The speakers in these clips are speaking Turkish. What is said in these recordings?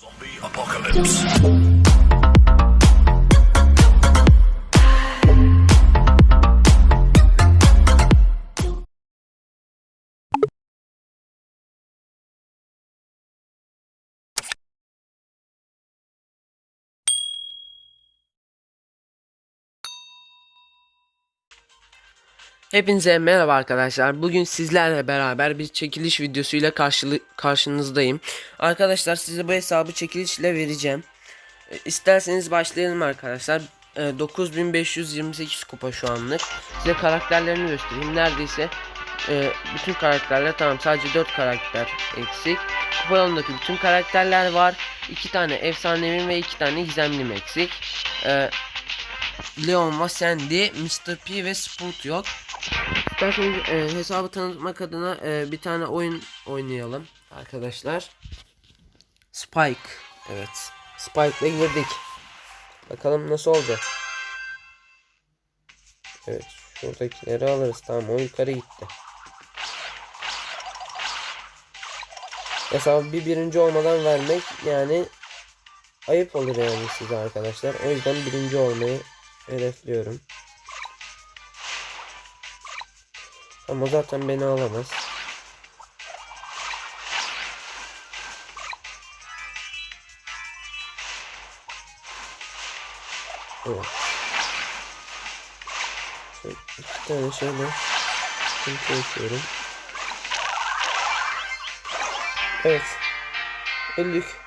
Zombie apocalypse. Hepinize merhaba arkadaşlar. Bugün sizlerle beraber bir çekiliş videosuyla karşılı karşınızdayım. Arkadaşlar size bu hesabı çekilişle vereceğim. E, İsterseniz başlayalım arkadaşlar. E, 9528 kupa şu anlık. Size karakterlerini göstereyim. Neredeyse e, bütün karakterler tamam sadece 4 karakter eksik. Kupa yolundaki bütün karakterler var. 2 tane efsanevi ve 2 tane gizemlim eksik. E, Leon ve Sandy, Mr. P ve Sprout yok. İsterseniz e, hesabı tanıtmak adına e, bir tane oyun oynayalım arkadaşlar. Spike. Evet. Spike'la girdik. Bakalım nasıl olacak. Evet. Şuradakileri alırız. Tamam o yukarı gitti. Hesabı bir birinci olmadan vermek yani ayıp olur yani size arkadaşlar. O yüzden birinci olmayı hedefliyorum. Ama zaten beni alamaz. Evet. Şöyle iki tane şöyle sıkıntı yaşıyorum. Evet. Öldük.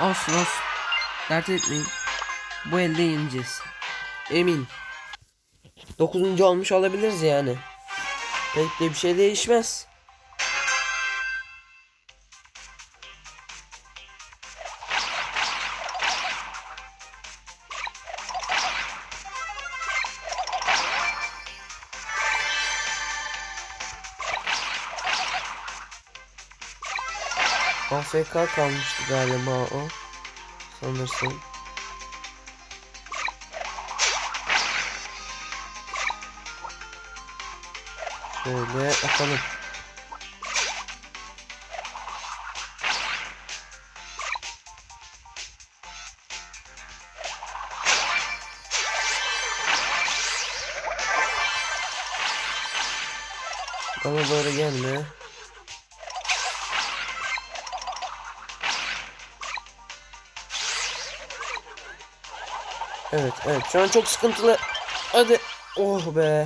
Olsun olsun. Dert etmeyin. Bu elde yeneceğiz. Emin. Dokuzuncu olmuş olabiliriz yani. Pek de bir şey değişmez. AFK kalmıştı galiba o. Sanırsam. Şöyle atalım. Bana doğru gelme. Evet evet şu an çok sıkıntılı. Hadi. Oh be.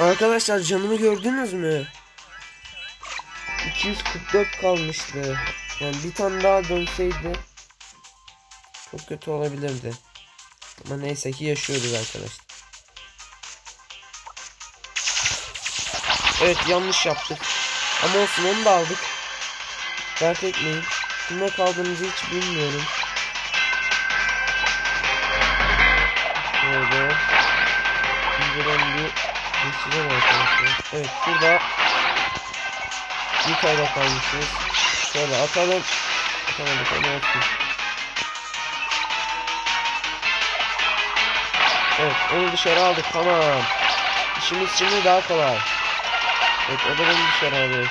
Arkadaşlar canımı gördünüz mü? 244 kalmıştı. Yani bir tane daha dönseydi çok kötü olabilirdi. Ama neyse ki yaşıyoruz arkadaşlar. Evet yanlış yaptık. Ama olsun onu da aldık. Dert etmeyin. Kime kaldığımızı hiç bilmiyorum. Geçeceğim arkadaşlar. Evet şurada bir kayda kalmışız. Şöyle atalım. Atamadık ama olsun. Evet onu dışarı aldık tamam. İşimiz şimdi daha kolay. Evet o da beni dışarı alıyor.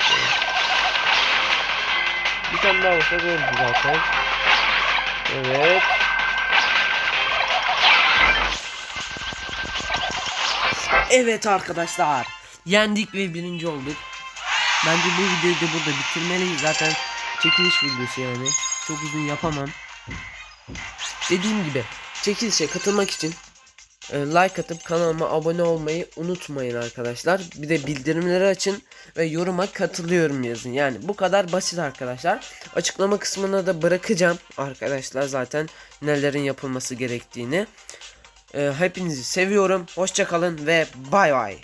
Bir tane daha olsa gördü zaten. Evet. Evet arkadaşlar. Yendik ve birinci olduk. Bence bu videoyu da burada bitirmeliyiz. Zaten çekiliş videosu yani. Çok uzun yapamam. Dediğim gibi çekilişe katılmak için e, like atıp kanalıma abone olmayı unutmayın arkadaşlar. Bir de bildirimleri açın ve yoruma katılıyorum yazın. Yani bu kadar basit arkadaşlar. Açıklama kısmına da bırakacağım arkadaşlar zaten nelerin yapılması gerektiğini. E, hepinizi seviyorum. Hoşçakalın ve bay bay.